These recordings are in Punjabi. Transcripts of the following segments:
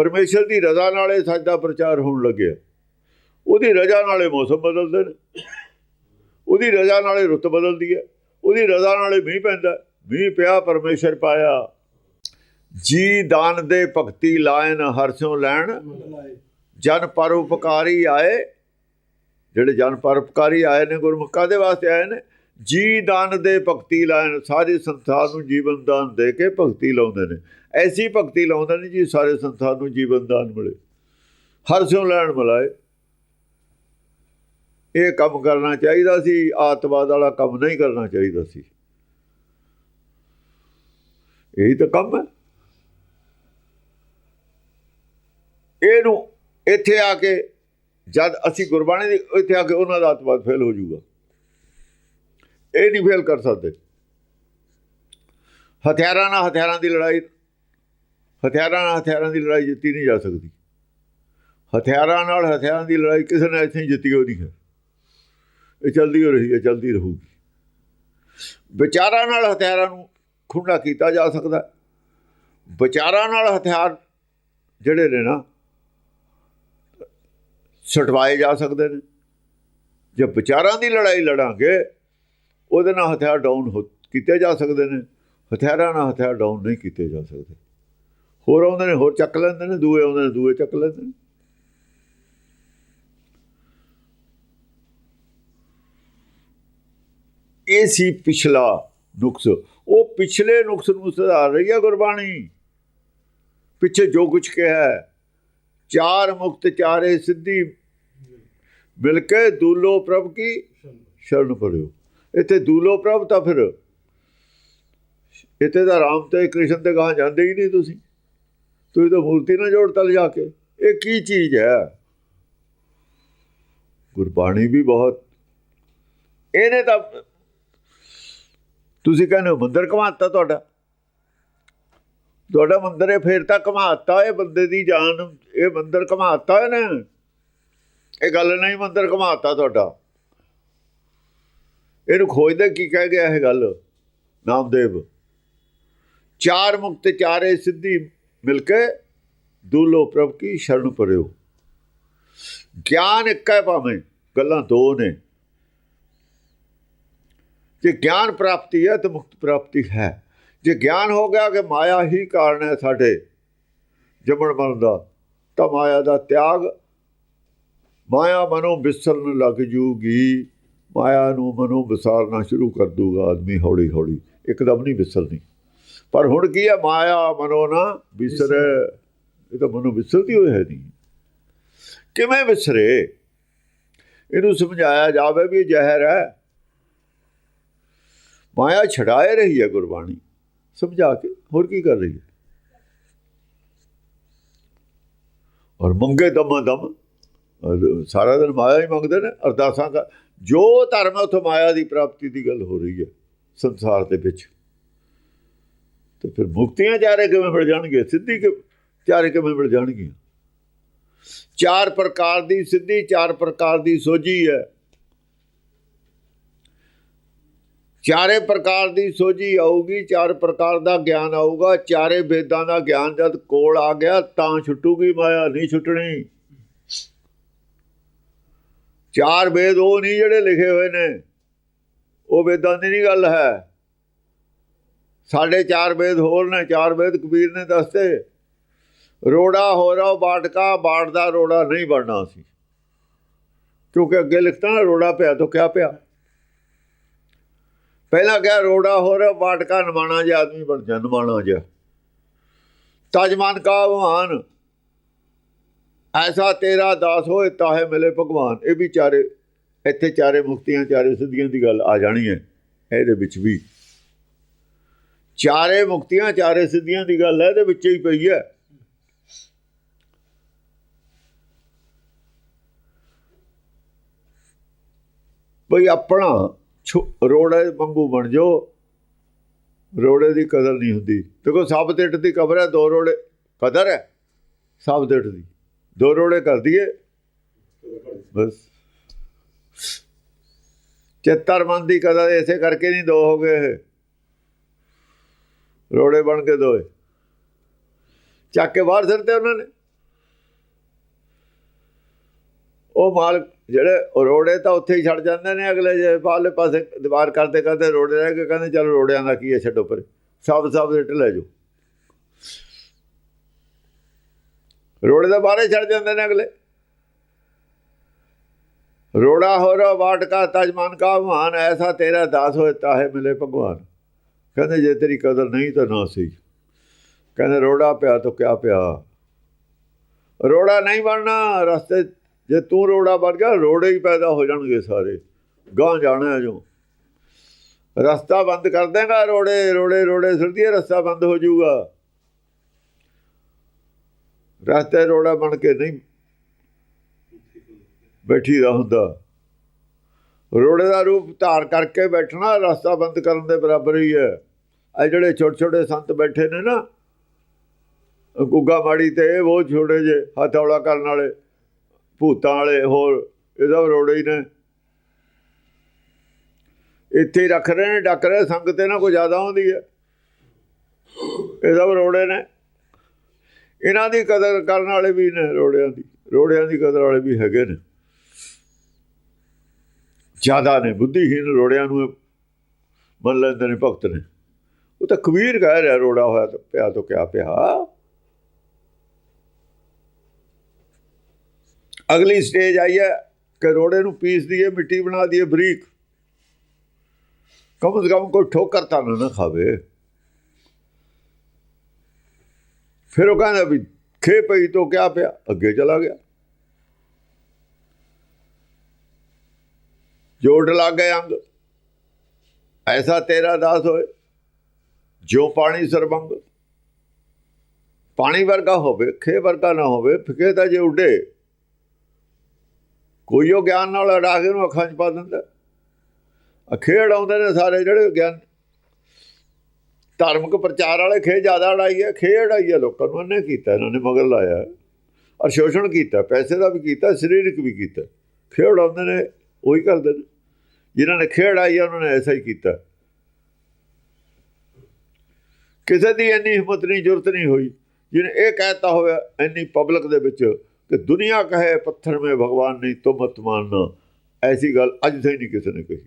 ਪਰਮੇਸ਼ਰ ਦੀ ਰਜ਼ਾ ਨਾਲ ਇਹ ਸੱਚ ਦਾ ਪ੍ਰਚਾਰ ਹੋਣ ਲੱਗਿਆ। ਉਹਦੀ ਰਜ਼ਾ ਨਾਲੇ ਮੌਸਮ ਬਦਲਦੇ ਨੇ। ਉਹਦੀ ਰਜ਼ਾ ਨਾਲੇ ਰੁੱਤ ਬਦਲਦੀ ਹੈ। ਉਹਦੀ ਰਜ਼ਾ ਨਾਲੇ ਮੀਂਹ ਪੈਂਦਾ ਮੀਂਹ ਪਿਆ, ਪਰਮੇਸ਼ਰ ਪਾਇਆ। ਜੀ ਦਾਨ ਦੇ ਭਗਤੀ ਲਾਇਨ ਹਰਸੋਂ ਲੈਣ। ਜਨ ਪਰਉਪਕਾਰੀ ਆਏ। ਜਿਹੜੇ ਜਨ ਪਰਉਪਕਾਰੀ ਆਏ ਨੇ, ਗੁਰਮੁਖਾਂ ਦੇ ਵਾਸਤੇ ਆਏ ਨੇ, ਜੀ ਦਾਨ ਦੇ ਭਗਤੀ ਲਾਇਨ, ਸਾਰੇ ਸੰਸਾਰ ਨੂੰ ਜੀਵਨ ਦਾਨ ਦੇ ਕੇ ਭਗਤੀ ਲਾਉਂਦੇ ਨੇ। ਐਸੀ ਭਗਤੀ ਲਾਉਂਦਾ ਨਹੀਂ ਜੀ, ਸਾਰੇ ਸੰਸਾਰ ਨੂੰ ਜੀਵਨ ਦਾਨ ਮਿਲੇ। ਹਰਸੋਂ ਲੈਣ ਮਿਲਾਏ। ਇਹ ਕੰਮ ਕਰਨਾ ਚਾਹੀਦਾ ਸੀ, ਆਤਵਾਦ ਵਾਲਾ ਕੰਮ ਨਹੀਂ ਕਰਨਾ ਚਾਹੀਦਾ ਸੀ। ਇਹੀ ਤਾਂ ਕੰਮ ਹੈ। ਇਹਨੂੰ ਇੱਥੇ ਆ ਕੇ, ਜਦ ਅਸੀਂ ਗੁਰਬਾਣੀ ਦੀ, ਇੱਥੇ ਆ ਕੇ ਉਹਨਾਂ ਦਾ ਆਤਵਾਦ ਫੇਲ ਹੋ ਜਾਊਗਾ। ਇਹ ਨਹੀਂ ਫੇਲ ਕਰ ਸਕਦੇ। ਹਥਿਆਰਾਂ ਨਾਲ ਹਥਿਆਰਾਂ ਦੀ ਲੜਾਈ ਹਥਿਆਰਾਂ ਨਾਲ ਹਥਿਆਰਾਂ ਦੀ ਲੜਾਈ ਜਿੱਤੀ ਨਹੀਂ ਜਾ ਸਕਦੀ। ਹਥਿਆਰਾਂ ਨਾਲ ਹਥਿਆਰਾਂ ਦੀ ਲੜਾਈ ਕਿਸੇ ਨੇ ਇੱਥੇ ਜਿੱਤੀ ਹੋਈ ਨਹੀਂ ਹੈ। ਇਹ ਚੱਲਦੀ ਹੋ ਰਹੀ ਹੈ, ਚੱਲਦੀ ਰਹੂਗੀ। ਵਿਚਾਰਾਂ ਨਾਲ ਹਥਿਆਰਾਂ ਨੂੰ ਖੁੰਡਾ ਕੀਤਾ ਜਾ ਸਕਦਾ ਵਿਚਾਰਾਂ ਨਾਲ ਹਥਿਆਰ ਜਿਹੜੇ ਨੇ ਨਾ ਛਟਵਾਏ ਜਾ ਸਕਦੇ ਨੇ। ਜੇ ਵਿਚਾਰਾਂ ਦੀ ਲੜਾਈ ਲੜਾਂਗੇ, ਉਹਦੇ ਨਾਲ ਹਥਿਆਰ ਡਾਊਨ ਹੋ ਕੀਤੇ ਜਾ ਸਕਦੇ ਨੇ। ਹਥਿਆਰਾਂ ਨਾਲ ਹਥਿਆਰ ਡਾਊਨ ਨਹੀਂ ਕੀਤੇ ਜਾ ਸਕਦੇ। ਹੋਰ ਆਉਂਦੇ ਨੇ, ਹੋਰ ਚੱਕ ਲੈਂਦੇ ਨੇ, ਦੂਏ ਆਉਂਦੇ ਨੇ, ਦੂਏ ਚੱਕ ਲੈਂਦੇ ਨੇ। ਇਹ ਸੀ ਪਿਛਲਾ ਨੁਕਸ। ਉਹ ਪਿਛਲੇ ਨੁਕਸ ਨੂੰ ਸੁਧਾਰ ਰਹੀ ਹੈ ਗੁਰਬਾਣੀ। ਪਿੱਛੇ ਜੋ ਕੁਝ ਕਿਹਾ ਹੈ। ਚਾਰ ਮੁਕਤ, ਚਾਰੇ ਸਿੱਧੀ। ਮਿਲ ਕੇ ਦੂਲੋ ਪ੍ਰਭ ਕੀ? ਸ਼ਰਨ ਪੜਿਓ ਇੱਥੇ ਦੂਲੋ ਪ੍ਰਭ ਤਾਂ ਫਿਰ, ਇੱਥੇ ਤਾਂ ਰਾਮ ਤੇ ਕ੍ਰਿਸ਼ਨ ਤੇ ਗਾਂ ਜਾਂਦੇ ਹੀ ਨਹੀਂ ਤੁਸੀਂ। ਤੁਸੀਂ ਤਾਂ ਮੂਰਤੀ ਨਾਲ ਜੋੜਤਾ ਲਿਜਾ ਕੇ। ਇਹ ਕੀ ਚੀਜ਼ ਹੈ? ਗੁਰਬਾਣੀ ਵੀ ਬਹੁਤ। ਇਹਨੇ ਤਾਂ ਤੁਸੀਂ ਕਹਿੰਦੇ ਹੋ ਮੰਦਰ ਘਮਾਤਾ ਤੁਹਾਡਾ। ਤੁਹਾਡਾ ਮੰਦਰ ਇਹ ਫੇਰ ਤਾਂ ਘਮਾਤਾ, ਇਹ ਬੰਦੇ ਦੀ ਜਾਨ, ਇਹ ਮੰਦਰ ਘਮਾਤਾ ਇਹਨੇ। ਇਹ ਗੱਲ ਨਹੀਂ ਮੰਦਰ ਘਮਾਤਾ ਤੁਹਾਡਾ। ਇਹਨੂੰ ਖੋਜਦੇ ਕੀ ਕਹਿ ਗਿਆ ਇਹ ਗੱਲ? ਨਾਮਦੇਵ। ਚਾਰ ਮੁਕਤ, ਚਾਰੇ ਸਿੱਧੀ ਮਿਲ ਕੇ ਦੂਲੋ ਪ੍ਰਭ ਕੀ ਸ਼ਰਨ ਪਰਿਓ। ਗਿਆਨ ਇੱਕ ਹੈ ਭਾਵੇਂ, ਗੱਲਾਂ ਦੋ ਨੇ। ਜੇ ਗਿਆਨ ਪ੍ਰਾਪਤੀ ਹੈ, ਤਾਂ ਮੁਕਤ ਪ੍ਰਾਪਤੀ ਹੈ। ਜੇ ਗਿਆਨ ਹੋ ਗਿਆ ਕਿ ਮਾਇਆ ਹੀ ਕਾਰਨ ਹੈ ਸਾਡੇ ਜੰਮਣ ਮਰਨ ਦਾ, ਤਾਂ ਮਾਇਆ ਦਾ ਤਿਆਗ ਮਾਇਆ ਮਨੋਂ ਵਿਸਰਨ ਲੱਗ ਜੂਗੀ। ਮਾਇਆ ਨੂੰ ਮਨੋਂ ਵਿਸਾਰਨਾ ਸ਼ੁਰੂ ਕਰ ਦੂਗਾ ਆਦਮੀ ਹੌਲੀ ਹੌਲੀ ਇੱਕਦਮ ਨਹੀਂ ਵਿਸਰਨੀ। ਪਰ ਹੁਣ ਕੀ ਹੈ ਮਾਇਆ ਮਨੋ ਨਾ ਵਿਸਰ ਇਹ ਤਾਂ ਮਨੋਂ ਵਿਸਰਦੀ ਹੋਈ ਹੈ ਨਹੀਂ ਕਿਵੇਂ ਵਿਸਰੇ ਇਹਨੂੰ ਸਮਝਾਇਆ ਜਾਵੇ ਵੀ ਇਹ ਜ਼ਹਿਰ ਹੈ। ਮਾਇਆ ਛਡਾਏ ਰਹੀ ਹੈ ਗੁਰਬਾਣੀ। ਸਮਝਾ ਕੇ ਹੋਰ ਕੀ ਕਰ ਰਹੀ ਹੈ? ਔਰ ਮੰਗੇ ਦਮ ਦਮ। ਸਾਰਾ ਦਿਨ ਮਾਇਆ ਹੀ ਮੰਗਦੇ ਨੇ, ਅਰਦਾਸਾਂ ਦਾ ਜੋ ਧਰਮ ਹੈ, ਉੱਥੇ ਮਾਇਆ ਦੀ ਪ੍ਰਾਪਤੀ ਦੀ ਗੱਲ ਹੋ ਰਹੀ ਹੈ ਸੰਸਾਰ ਦੇ ਵਿੱਚ। ਤੇ ਫਿਰ ਮੁਕਤੀਆਂ ਚਾਰੇ ਕਿਵੇਂ ਮਿਲ ਜਾਣਗੇ ਸਿੱਧੀ ਕਿ ਚਾਰੇ ਕਿਵੇਂ ਮਿਲ ਜਾਣਗੀਆਂ? ਚਾਰ ਪ੍ਰਕਾਰ ਦੀ ਸਿੱਧੀ, ਚਾਰ ਪ੍ਰਕਾਰ ਦੀ ਸੋਝੀ ਹੈ। ਚਾਰੇ ਪ੍ਰਕਾਰ ਦੀ ਸੋਝੀ ਆਊਗੀ, ਚਾਰ ਪ੍ਰਕਾਰ ਦਾ ਗਿਆਨ ਆਊਗਾ, ਚਾਰੇ ਵੇਦਾਂ ਦਾ ਗਿਆਨ ਜਦ ਕੋਲ ਆ ਗਿਆ ਤਾਂ ਛੁੱਟੂਗੀ ਮਾਇਆ, ਨਹੀਂ ਛੁੱਟਣੀ। ਚਾਰ ਵੇਦ ਉਹ ਨਹੀਂ ਜਿਹੜੇ ਲਿਖੇ ਹੋਏ ਨੇ। ਉਹ ਵੇਦਾਂ ਦੀ ਨਹੀਂ ਗੱਲ ਹੈ। ਸਾਡੇ ਚਾਰ ਵੇਦ ਹੋਰ ਨੇ, ਚਾਰ ਵੇਦ ਕਬੀਰ ਨੇ ਦੱਸਤੇ। ਰੋੜਾ ਹੋ ਰਹਾ, ਬਾਟਕਾ ਬਾੜ ਦਾ ਰੋੜਾ ਨਹੀਂ ਬਣਨਾ ਸੀ। ਕਿਉਂਕਿ ਅੱਗੇ ਲਿਖਤਾ ਨਾ, ਰੋੜਾ ਪਿਆ ਤਾਂ ਕਿਆ ਪਿਆ। ਪਹਿਲਾਂ ਕਿਹਾ, ਰੋੜਾ ਹੋ ਰਹਾ, ਬਾਟਕਾ ਨਮਾਣਾ ਜਿਹਾ ਆਦਮੀ ਬਣ ਜਾ, ਨਮਾਣਾ ਜਿਹਾ। ਤਜਮਾਨ ਕਾ ਭਗਵਾਨ ਐਸਾ ਤੇਰਾ ਦਾਸ ਹੋਏ, ਤਾਹੇ ਮਿਲੇ ਭਗਵਾਨ। ਇਹ ਵੀ ਚਾਰੇ, ਇੱਥੇ ਚਾਰੇ ਮੁਕਤੀਆਂ, ਚਾਰੇ ਸਿੱਧੀਆਂ ਦੀ ਗੱਲ ਆ ਜਾਣੀ ਹੈ, ਇਹਦੇ ਵਿੱਚ ਵੀ। ਚਾਰੇ ਮੁਕਤੀਆਂ, ਚਾਰੇ ਸਿੱਧੀਆਂ ਦੀ ਗੱਲ ਹੈ, ਇਹਦੇ ਵਿੱਚ ਹੀ ਪਈ ਹੈ। ਬਈ ਆਪਣਾ ਰੋੜੇ ਵਾਂਗੂ ਬਣ ਜੋ ਰੋੜੇ ਦੀ ਕਦਰ ਨਹੀਂ ਹੁੰਦੀ। ਦੇਖੋ ਸਭ ਤੇ ਦੀ ਕਬਰ ਹੈ, ਦੋ ਰੋੜੇ, ਕਦਰ ਹੈ ਸਭ ਤੇ ਦੀ। ਦੋ ਰੋੜੇ ਕਰ ਦਈਏ। ਬਸ। ਚੇਤਰ ਮਨ ਦੀ ਕਦਰ ਇਸੇ ਕਰਕੇ ਨਹੀਂ ਦੋ ਹੋ ਗਏ ਇਹ। ਰੋੜੇ ਬਣ ਕੇ ਦੋਏ। ਚੱਕ ਕੇ ਬਾਹਰ ਸਿਰਤੇ ਉਹਨਾਂ ਨੇ। ਉਹ ਮਾਲ ਜਿਹੜੇ ਰੋੜੇ ਤਾਂ ਉੱਥੇ ਹੀ ਛੱਡ ਜਾਂਦੇ ਨੇ ਅਗਲੇ ਜੇ ਬਾਹਰਲੇ ਪਾਸੇ ਦੀਵਾਰ ਕਰਦੇ ਕਰਦੇ ਰੋੜੇ ਰਹਿ ਕੇ ਕਹਿੰਦੇ ਚਲ ਰੋੜਿਆਂ ਦਾ ਕੀ ਹੈ ਛੱਡੋ ਪਰ ਸਭ ਸਭ ਰਿਟ ਲੈ ਜਾਓ। ਰੋੜੇ ਦਾ ਬਾਹਰ ਛੱਡ ਜਾਂਦੇ ਨੇ ਅਗਲੇ। ਰੋੜਾ ਹੋਰ ਵਾਟ ਕਾ ਤਜਮਾਨ ਕਾ ਮਹਾਨ ਐਸਾ ਤੇਰਾ ਦਾਸ ਹੋਇਤਾ ਹੈ ਮਿਲੇ ਭਗਵਾਨ। ਕਹਿੰਦੇ ਜੇ ਤੇਰੀ ਕਦਰ ਨਹੀਂ ਤਾਂ ਨਾ ਸਹੀ। ਕਹਿੰਦੇ ਰੋੜਾ ਪਿਆ ਤਾਂ ਕਿਆ ਪਿਆ? ਰੋੜਾ ਨਹੀਂ ਬਣਨਾ, ਰਸਤੇ ਜੇ ਤੂੰ ਰੋੜਾ ਬਣ ਗਿਆ, ਰੋੜੇ ਹੀ ਪੈਦਾ ਹੋ ਜਾਣਗੇ ਸਾਰੇ। ਗਾਂ ਜਾਣਾ ਹੈ ਜੋ। ਰਸਤਾ ਬੰਦ ਕਰ ਦੇਗਾ ਰੋੜੇ ਰੋੜੇ ਰੋੜੇ ਸੁਣਦੀ ਰਸਤਾ ਬੰਦ ਹੋ ਜਾਊਗਾ। ਰਸਤੇ ਰੋੜਾ ਬਣ ਕੇ ਨਹੀਂ ਬੈਠੀ ਦਾ ਹੁੰਦਾ। ਰੋੜੇ ਦਾ ਰੂਪ ਧਾਰ ਕਰਕੇ ਬੈਠਣਾ, ਰਸਤਾ ਬੰਦ ਕਰਨ ਦੇ ਬਰਾਬਰ ਹੀ ਹੈ। ਆ ਜਿਹੜੇ ਛੋਟੇ ਛੋਟੇ ਸੰਤ ਬੈਠੇ ਨੇ ਨਾ, ਗੁੱਗਾ ਮਾੜੀ ਤੇ ਉਹ ਛੋਟੇ ਜੇ ਹਥੌਲਾ ਕਰਨ ਵਾਲੇ, ਭੂਤਾਂ ਵਾਲੇ, ਹੋਰ ਇਹਦਾ ਰੋੜੇ ਹੀ ਨੇ। ਇੱਥੇ ਹੀ ਰੱਖ ਰਹੇ ਨੇ, ਡੱਕ ਰਹੇ ਸੰਗਤ ਨਾ ਕੋਈ ਜ਼ਿਆਦਾ ਹੁੰਦੀ ਹੈ। ਇਹਦਾ ਰੋੜੇ ਨੇ। ਇਹਨਾਂ ਦੀ ਕਦਰ ਕਰਨ ਵਾਲੇ ਵੀ ਨੇ, ਰੋੜਿਆਂ ਦੀ ਰੋੜਿਆਂ ਦੀ ਕਦਰ ਵਾਲੇ ਵੀ ਹੈਗੇ ਨੇ। ਜ਼ਿਆਦਾ ਨੇ ਬੁੱਧੀਹੀਨ ਰੋੜਿਆਂ ਨੂੰ ਮੰਨ ਲੈਂਦੇ ਨੇ, ਭਗਤ ਨੇ। ਉਹ ਤਾਂ ਕਬੀਰ ਕਹਿ ਰਿਹਾ, ਰੋੜਾ ਹੋਇਆ ਤਾਂ ਪਿਆ ਤੋਂ ਕਿਆ ਪਿਆ। ਅਗਲੀ ਸਟੇਜ ਆਈ ਹੈ ਕਿ ਰੋੜੇ ਨੂੰ ਪੀਸ ਦਈਏ, ਮਿੱਟੀ ਬਣਾ ਦਈਏ, ਬਰੀਕ। ਕਮ ਸੇ ਕਮ ਕੋਈ ਠੋਕਰ ਤਾਂ ਨਾ ਖਾਵੇ। ਫਿਰ ਉਹ ਕਹਿੰਦਾ ਵੀ ਖੇ ਪਈ ਤੋਂ ਕਿਆ ਪਿਆ? ਅੱਗੇ ਚਲਾ ਗਿਆ। ਜੋੜ ਲੱਗ ਗਏ ਅੰਗ। ਐਸਾ ਤੇਰਾ ਦਾਸ ਹੋਏ ਜੋ ਪਾਣੀ ਸਰਬੰਗ। ਪਾਣੀ ਵਰਗਾ ਹੋਵੇ, ਖੇ ਵਰਗਾ ਨਾ ਹੋਵੇ, ਫਿਕੇ ਤਾਂ ਜੇ ਉੱਡੇ। ਕੋਈ ਉਹ ਗਿਆਨ ਨਾਲ ਅੜਾ ਕੇ ਨੂੰ ਅੱਖਾਂ 'ਚ ਪਾ ਦਿੰਦਾ। ਅਖੇੜ ਆਉਂਦੇ ਨੇ ਸਾਰੇ ਜਿਹੜੇ ਗਿਆਨ। ਧਾਰਮਿਕ ਪ੍ਰਚਾਰ ਵਾਲੇ ਖੇ ਜ਼ਿਆਦਾ ਅੜਾਈ ਹੈ, ਖੇ ਅੜਾਈ ਹੈ। ਲੋਕਾਂ ਨੂੰ ਉਹਨੇ ਕੀਤਾ, ਇਹਨਾਂ ਨੇ ਮਗਰ ਲਾਇਆ। ਔਰ ਸ਼ੋਸ਼ਣ ਕੀਤਾ, ਪੈਸੇ ਦਾ ਵੀ ਕੀਤਾ, ਸਰੀਰਕ ਵੀ ਕੀਤਾ। ਖੇ ਆਉਂਦੇ ਨੇ ਉਹੀ ਕਰਦੇ ਨੇ। ਜਿਨ੍ਹਾਂ ਨੇ ਖੇੜ ਆਈ ਉਹਨਾਂ ਨੇ ਐਸਾ ਹੀ ਕੀਤਾ। ਕਿਸੇ ਦੀ ਇੰਨੀ ਹਿੰਮਤ ਨਹੀਂ ਜੁਰਤ ਨਹੀਂ ਹੋਈ। ਜਿਹਨੇ ਇਹ ਕਹਿਤਾ ਹੋਇਆ, ਇੰਨੀ ਪਬਲਿਕ ਦੇ ਵਿੱਚ ਕਿ ਦੁਨੀਆ ਕਹੇ, ਪੱਥਰ ਮੇ ਭਗਵਾਨ ਨਹੀਂ, ਤੁਮ ਮਤ ਐਸੀ ਗੱਲ ਅੱਜ ਤਾਈਂ ਨਹੀਂ ਕਿਸੇ ਨੇ ਕਹੀ।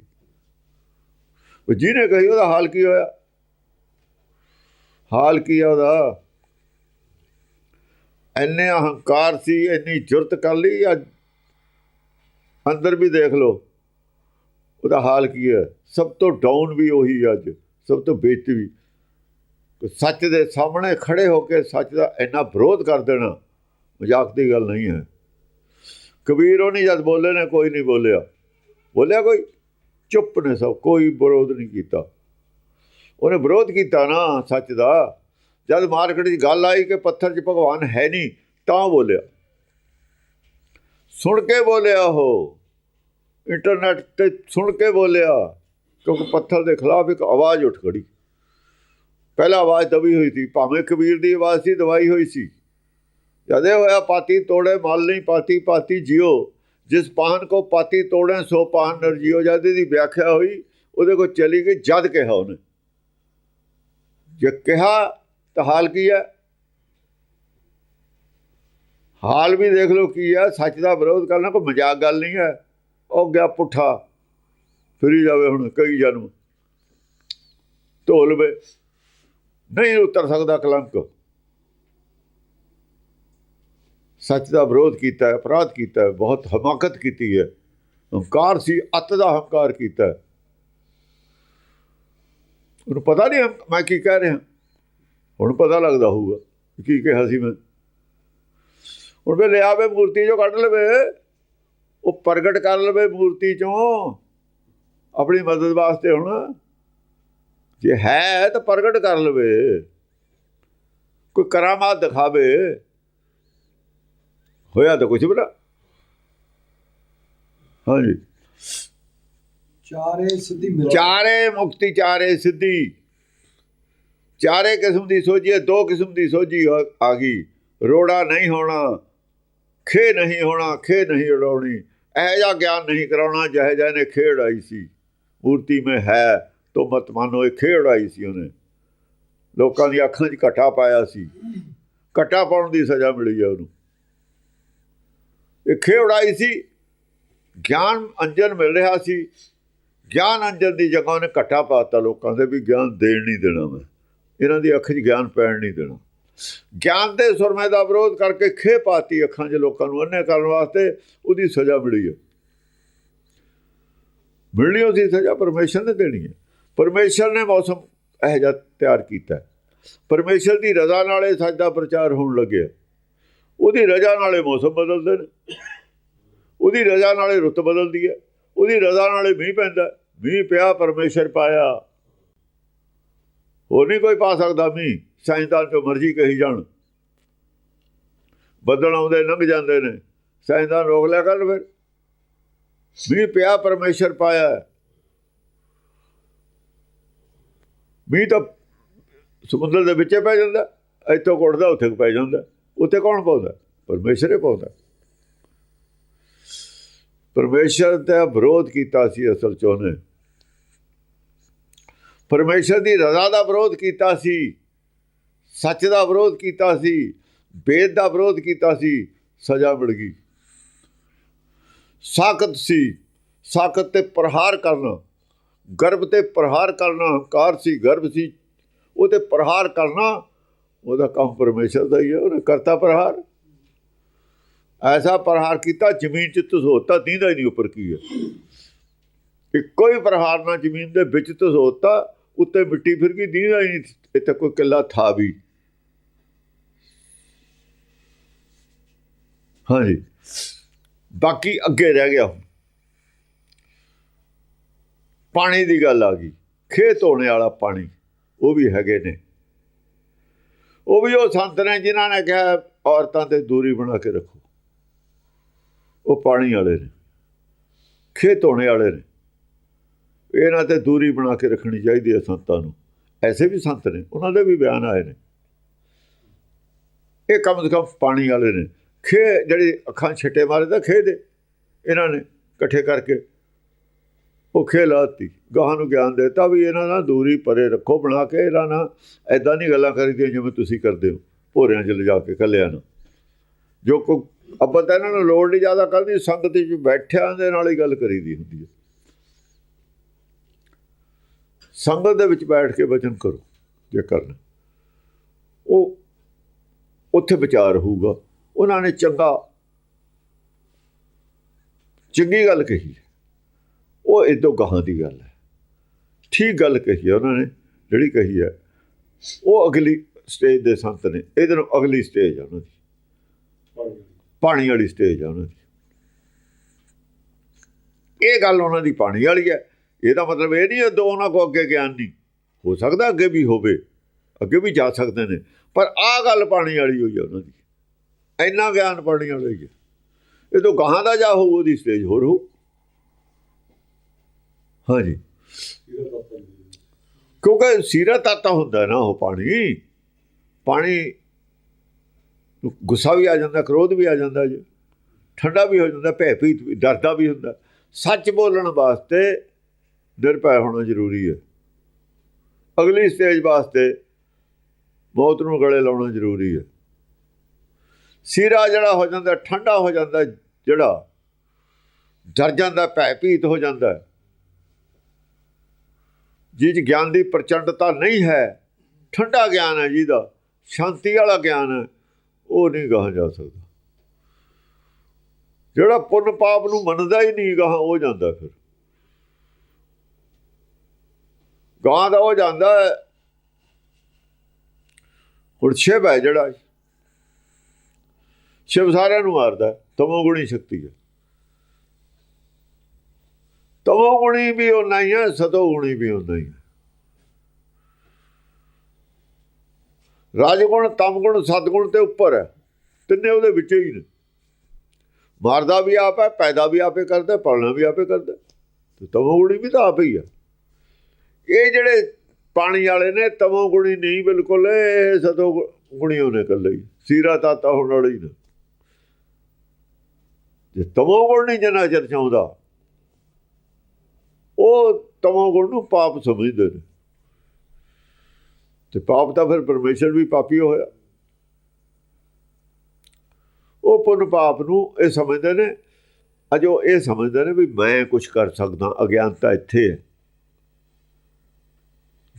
ਉਹ ਜਿਹਨੇ ਕਹੀ, ਉਹਦਾ ਹਾਲ ਕੀ ਹੋਇਆ? ਹਾਲ ਕੀ ਆ ਉਹਦਾ? ਇੰਨੇ ਅਹੰਕਾਰ ਸੀ, ਇੰਨੀ ਜੁਰਤ ਕਰ ਲਈ, ਅੱਜ ਅੰਦਰ ਵੀ ਦੇਖ ਲਓ। ਉਹਦਾ ਹਾਲ ਕੀ ਹੈ? ਸਭ ਤੋਂ ਡਾਊਨ ਵੀ ਉਹੀ ਅੱਜ। ਸਭ ਤੋਂ ਬੇਇੱਜ਼ਤੀ ਵੀ। ਸੱਚ ਦੇ ਸਾਹਮਣੇ ਖੜੇ ਹੋ ਕੇ ਸੱਚ ਦਾ ਇੰਨਾ ਵਿਰੋਧ ਕਰ ਦੇਣਾ, ਮਜ਼ਾਕ ਦੀ ਗੱਲ ਨਹੀਂ ਹੈ। ਕਬੀਰ ਉਹ ਨਹੀਂ ਜਦ ਬੋਲੇ ਨੇ, ਕੋਈ ਨਹੀਂ ਬੋਲਿਆ। ਬੋਲਿਆ ਕੋਈ? ਚੁੱਪ ਨੇ ਸਭ, ਕੋਈ ਵਿਰੋਧ ਨਹੀਂ ਕੀਤਾ। ਉਹਨੇ ਵਿਰੋਧ ਕੀਤਾ ਨਾ ਸੱਚ ਦਾ। ਜਦ ਮਾਰਕੀਟ 'ਚ ਗੱਲ ਆਈ ਕਿ ਪੱਥਰ 'ਚ ਭਗਵਾਨ ਹੈ ਨਹੀਂ, ਤਾਂ ਬੋਲਿਆ। ਸੁਣ ਕੇ ਬੋਲਿਆ ਉਹ। ਇੰਟਰਨੈਟ ਤੇ ਸੁਣ ਕੇ ਬੋਲਿਆ, ਕਿਉਂਕਿ ਪੱਥਰ ਦੇ ਖਿਲਾਫ ਇੱਕ ਆਵਾਜ਼ ਉੱਠ ਖੜੀ। ਪਹਿਲਾ ਆਵਾਜ਼ ਦਬੀ ਹੋਈ ਸੀ, ਭਾਵੇਂ ਕਬੀਰ ਦੀ ਆਵਾਜ਼ ਸੀ ਦਵਾਈ ਹੋਈ ਸੀ। ਜਦੇ ਹੋਇਆ ਪਾਤੀ ਤੋੜੇ, ਮਲ ਨਹੀਂ ਪਾਤੀ ਪਾਤੀ ਜਿਉ ਜਿਸ ਪਾਨ ਕੋ ਪਾਤੀ ਤੋੜੇ, ਸੋ ਪਾਨ ਨਰ ਜਿਉ ਜਦ ਦੀ ਵਿਆਖਿਆ ਹੋਈ, ਉਹਦੇ ਕੋ ਚਲੀ ਗਈ ਜਦ ਕਿਹਾ ਉਹਨੇ। ਜੇ ਕਿਹਾ ਤਾਂ ਹਾਲ ਕੀ ਹੈ? ਹਾਲ ਵੀ ਦੇਖ ਲਓ ਕੀ ਹੈ ਸੱਚ ਦਾ ਵਿਰੋਧ ਕਰਨਾ ਕੋਈ ਮਜ਼ਾਕ ਗੱਲ ਨਹੀਂ ਹੈ। ਉਹ ਗਿਆ ਪੁੱਠਾ, ਫਿਰੀ ਜਾਵੇ ਹੁਣ ਕਈ ਜਨਮ। ਢੋਲ ਵੇ, ਨਹੀਂ ਉਤਰ ਸਕਦਾ ਕਲੰਕ। ਸੱਚ ਦਾ ਵਿਰੋਧ ਕੀਤਾ ਹੈ, ਅਪਰਾਧ ਕੀਤਾ ਹੈ, ਬਹੁਤ ਹਮਾਕਤ ਕੀਤੀ ਹੈ। ਹੰਕਾਰ ਸੀ, ਅਤ ਦਾ ਹੰਕਾਰ ਕੀਤਾ ਹੈ। ਉਹਨੂੰ ਪਤਾ ਨਹੀਂ, ਮੈਂ ਕੀ ਕਹਿ ਰਿਹਾ। ਹੁਣ ਪਤਾ ਲੱਗਦਾ ਹੋਊਗਾ, ਕੀ ਕਿਹਾ ਸੀ ਮੈਂ। ਹੁਣ ਵੇ ਲਿਆਵੇ ਮੂਰਤੀ ਜੋ ਕੱਢ ਲਵੇ। ਉਹ ਪ੍ਰਗਟ ਕਰ ਲਵੇ ਮੂਰਤੀ ਚੋਂ। ਆਪਣੀ ਮਦਦ ਵਾਸਤੇ ਹੁਣ। ਜੇ ਹੈ ਤਾਂ ਪ੍ਰਗਟ ਕਰ ਲਵੇ। ਕੋਈ ਕਰਾਮਾਤ ਦਿਖਾਵੇ। ਹੋਇਆ ਤਾਂ ਕੁਝ ਬਣਾ ਹਾਂਜੀ। ਚਾਰੇ ਸਿੱਧੀ ਮਿਲ। ਚਾਰੇ ਮੁਕਤੀ ਚਾਰੇ ਸਿੱਧੀ। ਚਾਰੇ ਕਿਸਮ ਦੀ ਸੋਝੀ ਹੈ ਦੋ ਕਿਸਮ ਦੀ ਸੋਝੀ ਆ ਗਈ। ਰੋੜਾ ਨਹੀਂ ਹੋਣਾ। ਖੇ ਨਹੀਂ ਹੋਣਾ, ਖੇ ਨਹੀਂ ਉਡਾਉਣੀ। ਇਹ ਜਿਹਾ ਗਿਆਨ ਨਹੀਂ ਕਰਾਉਣਾ ਜਿਹੇ ਜਿਹੇ ਨੇ ਖੇੜ ਆਈ ਸੀ। ਮੂਰਤੀ ਮੈਂ ਹੈ, ਤੋ ਮਤ ਮਾਨੋ ਇਹ ਖੇੜ ਆਈ ਸੀ ਉਹਨੇ। ਲੋਕਾਂ ਦੀ ਅੱਖਾਂ 'ਚ ਘਟਾ ਪਾਇਆ ਸੀ। ਘਟਾ ਪਾਉਣ ਦੀ ਸਜ਼ਾ ਮਿਲੀ ਹੈ ਉਹਨੂੰ। ਇਹ ਖੇੜ ਆਈ ਸੀ। ਗਿਆਨ ਅੰਜਨ ਮਿਲ ਰਿਹਾ ਸੀ। ਗਿਆਨ ਅੰਜਨ ਦੀ ਜਗ੍ਹਾ ਉਹਨੇ ਘਟਾ ਪਾਤਾ। ਲੋਕਾਂ ਦੇ ਵੀ ਗਿਆਨ ਦੇਣ ਨਹੀਂ ਦੇਣਾ ਮੈਂ। ਇਹਨਾਂ ਦੀ ਅੱਖ 'ਚ ਗਿਆਨ ਪੈਣ ਨਹੀਂ ਦੇਣਾ। ਗਿਆਨ ਦੇ ਸੁਰਮੇ ਦਾ ਵਿਰੋਧ ਕਰਕੇ ਖੇ ਪਾਤੀ ਅੱਖਾਂ 'ਚ ਲੋਕਾਂ ਨੂੰ ਅੰਨੇ ਕਰਨ ਵਾਸਤੇ ਉਹਦੀ ਸਜ਼ਾ ਮਿਲੀ ਹੈ। ਮਿਲਣੀ ਉਹਦੀ ਸਜ਼ਾ, ਪਰਮੇਸ਼ਰ ਨੇ ਦੇਣੀ ਹੈ। ਪਰਮੇਸ਼ਰ ਨੇ ਮੌਸਮ ਇਹ ਜਿਹਾ ਤਿਆਰ ਕੀਤਾ ਹੈ। ਪਰਮੇਸ਼ਰ ਦੀ ਰਜ਼ਾ ਨਾਲ ਇਹ ਸੱਚ ਦਾ ਪ੍ਰਚਾਰ ਹੋਣ ਲੱਗਿਆ ਉਹਦੀ ਰਜ਼ਾ ਨਾਲੇ ਮੌਸਮ ਬਦਲਦੇ ਨੇ। ਉਹਦੀ ਰਜ਼ਾ ਨਾਲੇ ਰੁੱਤ ਬਦਲਦੀ ਹੈ। ਉਹਦੀ ਰਜ਼ਾ ਨਾਲੇ ਮੀਂਹ ਪੈਂਦਾ ਮੀਂਹ ਪਿਆ, ਪਰਮੇਸ਼ਰ ਪਾਇਆ। ਹੋਰ ਨਹੀਂ ਕੋਈ ਪਾ ਸਕਦਾ ਮੀਂਹ। ਸਾਇੰਸਦਾਨ ਜੋ ਮਰਜ਼ੀ ਕਹੀ ਜਾਣ। ਬੱਦਲ ਆਉਂਦੇ, ਲੰਘ ਜਾਂਦੇ ਨੇ। ਸਾਇੰਸਦਾਨ ਰੋਕ ਲਿਆ ਕਰ ਫਿਰ। ਮੀਂਹ ਪਿਆ, ਪਰਮੇਸ਼ਰ ਪਾਇਆ। ਮੀਂਹ ਤਾਂ ਸਮੁੰਦਰ ਦੇ ਵਿੱਚੇ ਪੈ ਜਾਂਦਾ। ਇੱਥੋਂ ਘੁੱਟਦਾ, ਉੱਥੇ ਪੈ ਜਾਂਦਾ। ਉੱਥੇ ਕੌਣ ਪਾਉਂਦਾ? ਪਰਮੇਸ਼ਰ ਹੀ ਪਾਉਂਦਾ। ਪਰਮੇਸ਼ਰ ਦਾ ਵਿਰੋਧ ਕੀਤਾ ਸੀ ਅਸਲ ਚ ਉਹਨੇ। ਪਰਮੇਸ਼ਰ ਦੀ ਰਜ਼ਾ ਦਾ ਵਿਰੋਧ ਕੀਤਾ ਸੀ, ਸੱਚ ਦਾ ਵਿਰੋਧ ਕੀਤਾ ਸੀ ਵੇਦ ਦਾ ਵਿਰੋਧ ਕੀਤਾ ਸੀ, ਸਜ਼ਾ ਮਿਲ ਗਈ। ਸਾਖਤ ਸੀ, ਸਾਖਤ ਤੇ ਪ੍ਰਹਾਰ ਕਰਨਾ, ਗਰਭ ਤੇ ਪ੍ਰਹਾਰ ਕਰਨਾ ਹੰਕਾਰ ਸੀ, ਗਰਭ ਸੀ, ਉਹ ਤੇ ਪ੍ਰਹਾਰ ਕਰਨਾ, ਉਹਦਾ ਕੰਮ ਪਰਮੇਸ਼ਰ ਦਾ ਹੀ ਹੈ, ਉਹਨੇ ਕਰਤਾ ਪ੍ਰਹਾਰ। ਐਸਾ ਪ੍ਰਹਾਰ ਕੀਤਾ, ਜ਼ਮੀਨ 'ਚ ਤਸੋਤਾ ਦੀਂਦਾ ਹੀ ਨਹੀਂ ਉੱਪਰ ਕੀ ਹੈ। ਇੱਕੋ ਹੀ ਪ੍ਰਹਾਰ ਨਾਲ ਜ਼ਮੀਨ ਦੇ ਵਿੱਚ ਤਸੋਤਾ ਉੱਤੇ ਮਿੱਟੀ ਫਿਰ ਗਈ ਦੀਂਦਾ ਹੀ ਨਹੀਂ ਇੱਥੇ ਕੋਈ ਕਿੱਲਾ ਥਾ ਵੀ। ਹਾਂਜੀ। ਬਾਕੀ ਅੱਗੇ ਰਹਿ ਗਿਆ। ਹੁਣ। ਪਾਣੀ ਦੀ ਗੱਲ ਆ ਗਈ। ਖੇਤ ਧੋਣੇ ਵਾਲਾ ਪਾਣੀ, ਉਹ ਵੀ ਹੈਗੇ ਨੇ। ਉਹ ਵੀ ਉਹ ਸੰਤ ਨੇ ਜਿਨ੍ਹਾਂ ਨੇ ਕਿਹਾ, ਔਰਤਾਂ ਤੇ ਦੂਰੀ ਬਣਾ ਕੇ ਰੱਖੋ। ਉਹ ਪਾਣੀ ਵਾਲੇ ਨੇ। ਖੇਤ ਧੋਣੇ ਵਾਲੇ ਨੇ। ਇਹਨਾਂ ਤੇ ਦੂਰੀ ਬਣਾ ਕੇ ਰੱਖਣੀ ਚਾਹੀਦੀ ਹੈ ਸੰਤਾਂ ਨੂੰ। ਐਸੇ ਵੀ ਸੰਤ ਨੇ, ਉਹਨਾਂ ਦੇ ਵੀ ਬਿਆਨ ਆਏ ਨੇ। ਇਹ ਕਮ ਸੇ ਕਮ ਪਾਣੀ ਵਾਲੇ ਨੇ। ਖੇ ਜਿਹੜੀ ਅੱਖਾਂ ਛਿੱਟੇ ਮਾਰੇ ਤਾਂ ਖੇ ਦੇ, ਇਹਨਾਂ ਨੇ ਇਕੱਠੇ ਕਰਕੇ ਉਹ ਖੇ ਲਾਤੀ। ਗਾਹਾਂ ਨੂੰ ਗਿਆਨ ਦੇਤਾ ਵੀ ਇਹਨਾਂ ਨਾਲ ਦੂਰੀ ਪਰੇ ਰੱਖੋ, ਬਣਾ ਕੇ ਇਹਨਾਂ ਨਾਲ ਐਦਾਂ ਨਹੀਂ ਗੱਲਾਂ ਕਰੀਦੀਆਂ ਜਿਵੇਂ ਤੁਸੀਂ ਕਰਦੇ ਹੋ, ਭੋਰਿਆਂ 'ਚ ਲਿਜਾ ਕੇ ਕੱਲਿਆਂ ਨੂੰ। ਜੋ ਕੋ ਅੱਬਲ ਤਾਂ ਇਹਨਾਂ ਨੂੰ ਲੋੜ ਨਹੀਂ ਜ਼ਿਆਦਾ ਕਰਦੀ ਸੰਗਤ 'ਚ ਬੈਠਿਆਂ ਦੇ ਨਾਲ ਹੀ ਗੱਲ ਕਰੀਦੀ ਹੁੰਦੀ ਹੈ। ਸੰਗਤ ਦੇ ਵਿੱਚ ਬੈਠ ਕੇ ਵਚਨ ਕਰੋ, ਜੇ ਕਰਨਾ। ਉਹ ਉੱਥੇ ਵਿਚਾਰ ਹੋਊਗਾ। ਉਹਨਾਂ ਨੇ ਚੰਗਾ, ਚੰਗੀ ਗੱਲ ਕਹੀ ਉਹ ਇਦੋਂ ਗਾਹਾਂ ਦੀ ਗੱਲ ਹੈ। ਠੀਕ ਗੱਲ ਕਹੀ ਹੈ ਉਹਨਾਂ ਨੇ, ਜਿਹੜੀ ਕਹੀ ਹੈ। ਉਹ ਅਗਲੀ ਸਟੇਜ ਦੇ ਸੰਤ ਨੇ। ਇਹਦੇ ਨੂੰ ਅਗਲੀ ਸਟੇਜ ਆ ਉਹਨਾਂ ਦੀ। ਪਾਣੀ ਵਾਲੀ ਸਟੇਜ ਆ ਉਹਨਾਂ ਦੀ। ਇਹ ਗੱਲ ਉਹਨਾਂ ਦੀ ਪਾਣੀ ਵਾਲੀ ਹੈ। ਇਹਦਾ ਮਤਲਬ ਇਹ ਨਹੀਂ ਦੋ ਉਹਨਾਂ ਕੋ ਅੱਗੇ ਗਿਆਨ ਨਹੀਂ। ਹੋ ਸਕਦਾ ਅੱਗੇ ਵੀ ਹੋਵੇ, ਅੱਗੇ ਵੀ ਜਾ ਸਕਦੇ ਨੇ। ਪਰ ਆਹ ਗੱਲ ਪਾਣੀ ਵਾਲੀ ਹੋਈ ਹੈ ਉਹਨਾਂ ਦੀ। ਇੰਨਾ ਗਿਆਨ ਪਾਣੀ ਵਾਲਾ ਹੀ ਹੈ ਇਹ ਤੋਂ ਗਾਹਾਂ ਦਾ ਜਾ ਹੋਊ, ਉਹਦੀ ਸਟੇਜ ਹੋਰ ਹੋ ਹਾਂਜੀ। ਕਿਉਂਕਿ ਸੀਰਾ ਤਾਤਾ ਹੁੰਦਾ ਨਾ ਉਹ ਪਾਣੀ। ਪਾਣੀ ਗੁੱਸਾ ਵੀ ਆ ਜਾਂਦਾ, ਕ੍ਰੋਧ ਵੀ ਆ ਜਾਂਦਾ ਜੀ। ਠੰਡਾ ਵੀ ਹੋ ਜਾਂਦਾ ਭੈ ਭੀਤ ਵੀ ਡਰਦਾ ਵੀ ਹੁੰਦਾ। ਸੱਚ ਬੋਲਣ ਵਾਸਤੇ ਨਿਰਭੈ ਹੋਣਾ ਜ਼ਰੂਰੀ ਹੈ। ਅਗਲੀ ਸਟੇਜ ਵਾਸਤੇ ਮੌਤ ਨੂੰ ਗਲੇ ਲਾਉਣਾ ਜ਼ਰੂਰੀ ਹੈ। ਸਿਰਾ ਜਿਹੜਾ ਹੋ ਜਾਂਦਾ, ਠੰਡਾ ਹੋ ਜਾਂਦਾ, ਜਿਹੜਾ ਡਰ ਜਾਂਦਾ ਭੈ ਭੀਤ ਹੋ ਜਾਂਦਾ ਜਿਸ 'ਚ ਗਿਆਨ ਦੀ ਪ੍ਰਚੰਡਤਾ ਨਹੀਂ ਹੈ, ਠੰਡਾ ਗਿਆਨ ਹੈ ਜਿਹਦਾ, ਸ਼ਾਂਤੀ ਵਾਲਾ ਗਿਆਨ ਹੈ, ਉਹ ਨਹੀਂ ਕਹਾ ਜਾ ਸਕਦਾ। ਜਿਹੜਾ ਪੁੰਨ ਪਾਪ ਨੂੰ ਮੰਨਦਾ ਹੀ ਨਹੀਂ, ਗਾਹ ਉਹ ਜਾਂਦਾ ਫਿਰ। ਗਾਂ ਦਾ ਉਹ ਜਾਂਦਾ ਹੁਣ ਸ਼ਿਵ ਹੈ ਜਿਹੜਾ। ਸ਼ਿਵ ਸਾਰਿਆਂ ਨੂੰ ਮਾਰਦਾ ਤਮੋ ਗੁਣੀ ਸ਼ਕਤੀ ਹੈ। ਤਮੋ ਗੁਣੀ ਵੀ ਉਹਨਾਂ ਹੀ ਹੈ, ਸਤੋ ਗੁਣੀ ਵੀ ਉਹਨਾਂ ਹੀ ਹੈ। ਰਾਜਗੁਣ, ਤਮਗੁਣ, ਸਤਗੁਣ ਤੇ ਉੱਪਰ ਹੈ। ਤਿੰਨੇ ਉਹਦੇ ਵਿੱਚ ਹੀ ਨੇ। ਮਾਰਦਾ ਵੀ ਆਪ ਹੈ, ਪੈਦਾ ਵੀ ਆਪੇ ਕਰਦਾ, ਪਾਲਣਾ ਵੀ ਆਪੇ ਕਰਦਾ। ਤੇ ਤਮੋ ਗੁਣੀ ਵੀ ਤਾਂ ਆਪ ਹੀ ਹੈ। ਇਹ ਜਿਹੜੇ ਪਾਣੀ ਵਾਲੇ ਨੇ ਤਮੋ ਗੁਣੀ ਨਹੀਂ ਬਿਲਕੁਲ, ਇਹ ਸਤੋ ਗੁਣੀ ਉਹਨੇ ਕੱਲੇ ਸੀਰਾ ਤਾਤਾ ਹੋਣ ਵਾਲੀ ਨੇ। ਜੇ ਤਮੋ ਗੁਣ ਨਹੀਂ ਜਨਾ ਚਰ ਚਾਹੁੰਦਾ, ਉਹ ਤਮੋ ਗੁਣ ਨੂੰ ਪਾਪ ਸਮਝਦੇ ਨੇ। ਤੇ ਪਾਪ ਤਾਂ ਫਿਰ ਪਰਮੇਸ਼ਰ ਵੀ ਪਾਪੀ ਹੋਇਆ। ਉਹ ਪੁੰਨ ਪਾਪ ਨੂੰ ਇਹ ਸਮਝਦੇ ਨੇ। ਅਜੋ ਇਹ ਸਮਝਦੇ ਨੇ ਵੀ ਮੈਂ ਕੁਝ ਕਰ ਸਕਦਾ, ਅਗਿਆਨਤਾ ਇੱਥੇ ਹੈ।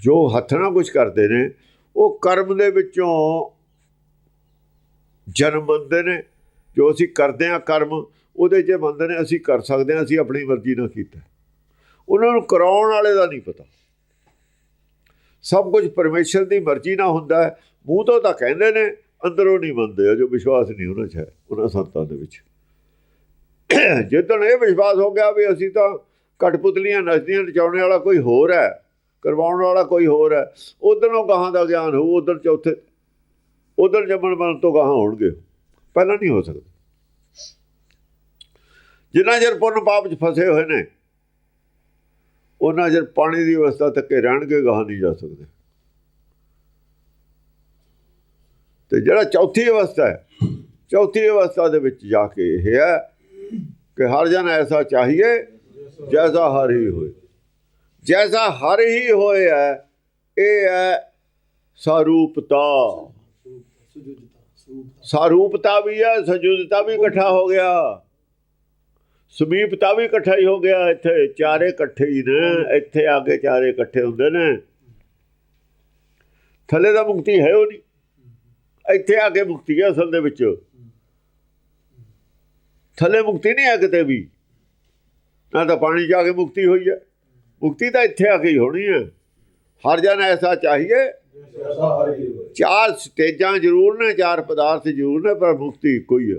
ਜੋ ਹੱਥ ਨਾਲ ਕੁਝ ਕਰਦੇ ਨੇ, ਉਹ ਕਰਮ ਦੇ ਵਿੱਚੋਂ ਜਨਮ ਮੰਨਦੇ ਨੇ। ਜੋ ਅਸੀਂ ਕਰਦੇ ਆ ਕਰਮ, ਉਹਦੇ 'ਚ ਮੰਨਦੇ ਨੇ, ਅਸੀਂ ਕਰ ਸਕਦੇ ਹਾਂ, ਅਸੀਂ ਆਪਣੀ ਮਰਜ਼ੀ ਨਾਲ ਕੀਤਾ। ਉਹਨਾਂ ਨੂੰ ਕਰਾਉਣ ਵਾਲੇ ਦਾ ਨਹੀਂ ਪਤਾ। ਸਭ ਕੁਝ ਪਰਮੇਸ਼ਰ ਦੀ ਮਰਜ਼ੀ ਨਾਲ ਹੁੰਦਾ ਹੈ। ਮੂੰਹ ਤੋਂ ਤਾਂ ਕਹਿੰਦੇ ਨੇ, ਅੰਦਰੋਂ ਨਹੀਂ ਮੰਨਦੇ ਜੋ ਵਿਸ਼ਵਾਸ ਨਹੀਂ ਉਹਨਾਂ 'ਚ ਹੈ, ਉਹਨਾਂ ਸੰਤਾਂ ਦੇ ਵਿੱਚ। ਜਿੱਦਣ ਇਹ ਵਿਸ਼ਵਾਸ ਹੋ ਗਿਆ ਵੀ ਅਸੀਂ ਤਾਂ ਕਟਪੁਤਲੀਆਂ ਨੱਚਦੀਆਂ ਨਚਾਉਣੇ ਵਾਲਾ ਕੋਈ ਹੋਰ ਹੈ ਕਰਵਾਉਣ ਵਾਲਾ ਕੋਈ ਹੋਰ ਹੈ। ਉਦੋਂ ਗਾਹਾਂ ਦਾ ਗਿਆਨ ਹੋਊ ਉਦੋਂ ਚੌਥੇ ਉਦੋਂ ਜੰਮਣ ਮਰਨ ਤੋਂ ਗਾਹਾਂ ਹੋਣਗੇ। ਪਹਿਲਾਂ ਨਹੀਂ ਹੋ ਸਕਦਾ। ਜਿੰਨਾ ਚਿਰ ਪੁੰਨ ਪਾਪ 'ਚ ਫਸੇ ਹੋਏ ਨੇ, ਉਹਨਾਂ ਚਿਰ ਪਾਣੀ ਦੀ ਅਵਸਥਾ ਤੱਕੇ ਰਹਿਣਗੇ, ਗਾਹਾਂ ਨਹੀਂ ਜਾ ਸਕਦੇ। ਤੇ ਜਿਹੜਾ ਚੌਥੀ ਅਵਸਥਾ ਹੈ, ਚੌਥੀ ਅਵਸਥਾ ਦੇ ਵਿੱਚ ਜਾ ਕੇ ਇਹ ਹੈ ਕਿ ਹਰ ਜਨ ਐਸਾ ਚਾਹੀਏ, ਜੈਸਾ ਹਰ ਹੀ ਹੋਏ। ਜੈਸਾ ਹਰ ਹੀ ਹੋਏ ਹੈ ਇਹ ਹੈ ਸਰੂਪਤਾ ਸੁਜੁਜਤਾ ਸਰੂਪਤਾ ਵੀ ਹੈ ਸਜੁਦਤਾ ਵੀ ਇਕੱਠਾ ਹੋ ਗਿਆ ਸਮੀਪਤਾ ਵੀ ਇਕੱਠਾ ਹੀ ਹੋ ਗਿਆ ਇੱਥੇ ਚਾਰੇ ਇਕੱਠੇ ਹੀ ਨੇ ਇੱਥੇ ਆ ਕੇ ਚਾਰੇ ਇਕੱਠੇ ਹੁੰਦੇ ਨੇ ਥੱਲੇ ਦਾ ਮੁਕਤੀ ਹੈ ਉਹ ਨਹੀਂ ਇੱਥੇ ਆ ਕੇ ਮੁਕਤੀ ਹੈ ਅਸਲ ਦੇ ਵਿੱਚ ਥੱਲੇ ਮੁਕਤੀ ਨਹੀਂ ਹੈ ਕਿਤੇ ਵੀ ਨਾ ਤਾਂ ਪਾਣੀ ਜਾ ਕੇ ਮੁਕਤੀ ਹੋਈ ਹੈ ਮੁਕਤੀ ਤਾਂ ਇੱਥੇ ਆ ਕੇ ਹੀ ਹੋਣੀ ਹੈ। ਹਰ ਜਨ ਐਸਾ ਚਾਹੀਏ। ਚਾਰ ਸਟੇਜਾਂ ਜ਼ਰੂਰ ਨੇ, ਚਾਰ ਪਦਾਰਥ ਜ਼ਰੂਰ ਨੇ, ਪਰ ਮੁਕਤੀ ਇੱਕੋ ਹੀ ਹੈ।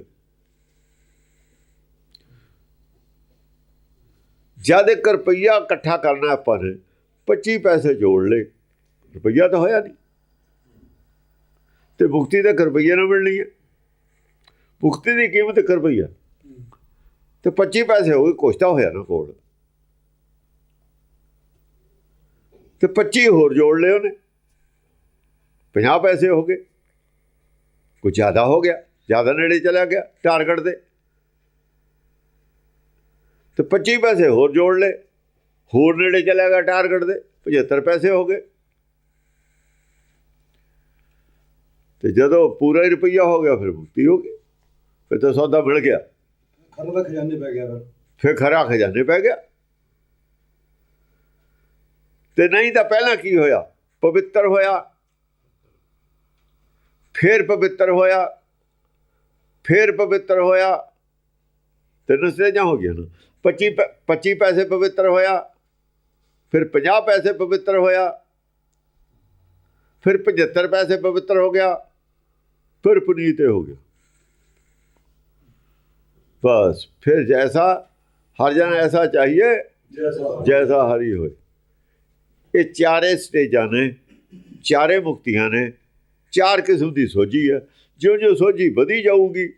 ਜਦ ਇੱਕ ਰੁਪਈਆ ਇਕੱਠਾ ਕਰਨਾ ਆਪਾਂ ਨੇ 25 ਪੈਸੇ ਜੋੜ ਲਏ। ਰੁਪਈਆ ਤਾਂ ਹੋਇਆ ਨਹੀਂ। ਤੇ ਮੁਕਤੀ ਤਾਂ ਇੱਕ ਰੁਪਈਏ ਨਾਲ ਮਿਲਣੀ ਹੈ। ਮੁਕਤੀ ਦੀ ਕੀਮਤ ਇੱਕ ਰੁਪਈਆ। ਤੇ 25 ਪੈਸੇ ਹੋ ਗਏ, ਕੁਛ ਤਾਂ ਹੋਇਆ ਨਾ ਕੋਲ। ਤੇ 25 ਹੋਰ ਜੋੜ ਲਏ ਉਹਨੇ। 50 ਪੈਸੇ ਹੋ ਗਏ। ਕੁਝ ਜ਼ਿਆਦਾ ਹੋ ਗਿਆ ਜ਼ਿਆਦਾ ਨੇੜੇ ਚਲਾ ਗਿਆ ਟਾਰਗੇਟ ਦੇ ਤੇ 25 ਪੈਸੇ ਹੋਰ ਜੋੜ ਲਏ। ਹੋਰ ਨੇੜੇ ਚਲਾ ਗਿਆ ਟਾਰਗੇਟ ਦੇ 75 ਪੈਸੇ ਹੋ ਗਏ। ਤੇ ਜਦੋਂ ਪੂਰਾ ਹੀ ਰੁਪਈਆ ਹੋ ਗਿਆ ਫਿਰ ਮੁਕਤੀ ਹੋ ਗਈ। ਫਿਰ ਤਾਂ ਸੌਦਾ ਮਿਲ ਗਿਆ। ਖਰਨ ਦਾ ਖਜ਼ਾਨੇ ਪੈ ਗਿਆ ਫਿਰ। ਫਿਰ ਖਰਾ ਖਜ਼ਾਨੇ ਪੈ ਗਿਆ। ਤੇ ਨਹੀਂ ਤਾਂ ਪਹਿਲਾਂ ਕੀ ਹੋਇਆ? ਪਵਿੱਤਰ ਹੋਇਆ। ਫਿਰ ਪਵਿੱਤਰ ਹੋਇਆ। ਫਿਰ ਪਵਿੱਤਰ ਹੋਇਆ। ਤਿੰਨ ਸਟੇਜਾਂ ਹੋ ਗਈਆਂ ਨਾ? 25 ਪੈ- 25 ਪੈਸੇ ਪਵਿੱਤਰ ਹੋਇਆ। ਫਿਰ 50 ਪੈਸੇ ਪਵਿੱਤਰ ਹੋਇਆ। ਫਿਰ 75 ਪੈਸੇ ਪਵਿੱਤਰ ਹੋ ਗਿਆ। ਫਿਰ ਪੁਨੀਤ ਹੋ ਗਿਆ। ਬਸ ਫਿਰ ਜੈਸਾ ਹਰ ਜਨ ਐਸਾ ਚਾਹੀਏ ਜੈਸਾ ਜੈਸਾ ਹਰੀ ਹੋਏ। ਇਹ ਚਾਰੇ ਸਟੇਜਾਂ ਨੇ, ਚਾਰੇ ਮੁਕਤੀਆਂ ਨੇ, ਚਾਰ ਕਿਸਮ ਦੀ ਸੋਝੀ ਹੈ। ਜਿਉਂ ਜਿਉਂ ਸੋਝੀ ਵਧੀ ਜਾਊਗੀ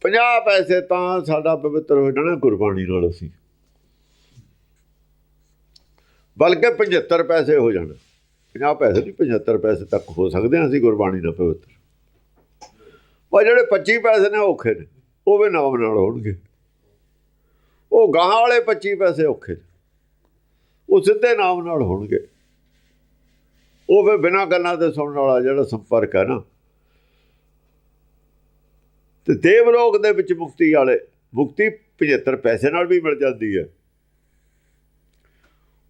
50 ਪੈਸੇ ਤਾਂ ਸਾਡਾ ਪਵਿੱਤਰ ਹੋ ਜਾਣਾ ਗੁਰਬਾਣੀ ਨਾਲ ਅਸੀਂ। ਬਲਕਿ 75 ਪੈਸੇ ਹੋ ਜਾਣਾ। 50 ਪੈਸੇ ਨਹੀਂ 75 ਪੈਸੇ ਤੱਕ ਹੋ ਸਕਦੇ ਹਾਂ ਅਸੀਂ ਗੁਰਬਾਣੀ ਨਾਲ ਪਵਿੱਤਰ। ਪਰ ਜਿਹੜੇ 25 ਪੈਸੇ ਨੇ ਔਖੇ ਨੇ, ਉਹ ਵੀ ਨਾਮ ਨਾਲ ਹੋਣਗੇ। ਉਹ ਗਾਹਾਂ ਵਾਲੇ 25 ਪੈਸੇ ਔਖੇ ਨੇ। ਉਹ ਸਿੱਧੇ ਨਾਮ ਨਾਲ ਹੋਣਗੇ। ਉਹ ਫਿਰ ਬਿਨਾਂ ਗੱਲਾਂ ਦੇ ਸੁਣਨ ਵਾਲਾ ਜਿਹੜਾ ਸੰਪਰਕ ਹੈ ਨਾ। ਤੇ ਦੇਵ ਲੋਕ ਦੇ ਵਿੱਚ ਮੁਕਤੀ ਵਾਲੇ, ਮੁਕਤੀ 75 ਪੈਸੇ ਨਾਲ ਵੀ ਮਿਲ ਜਾਂਦੀ ਹੈ।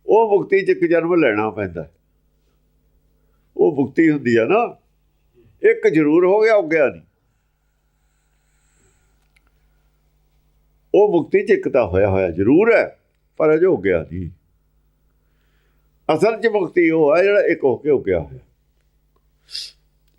ਉਹ ਮੁਕਤੀ ਚ ਇੱਕ ਜਨਮ ਲੈਣਾ ਪੈਂਦਾ। ਉਹ ਮੁਕਤੀ ਹੁੰਦੀ ਆ ਨਾ। ਇੱਕ ਜ਼ਰੂਰ ਹੋ ਗਿਆ, ਉੱਗਿਆ ਨਹੀਂ। ਉਹ ਮੁਕਤੀ ਚ ਇੱਕ ਤਾਂ ਹੋਇਆ ਹੋਇਆ ਜ਼ਰੂਰ ਹੈ, ਪਰ ਅਜੇ ਉੱਗਿਆ ਨਹੀਂ। ਅਸਲ 'ਚ ਮੁਕਤੀ ਉਹ ਹੈ ਜਿਹੜਾ ਇੱਕ ਹੋ ਕੇ ਉਗਿਆ ਹੋਇਆ।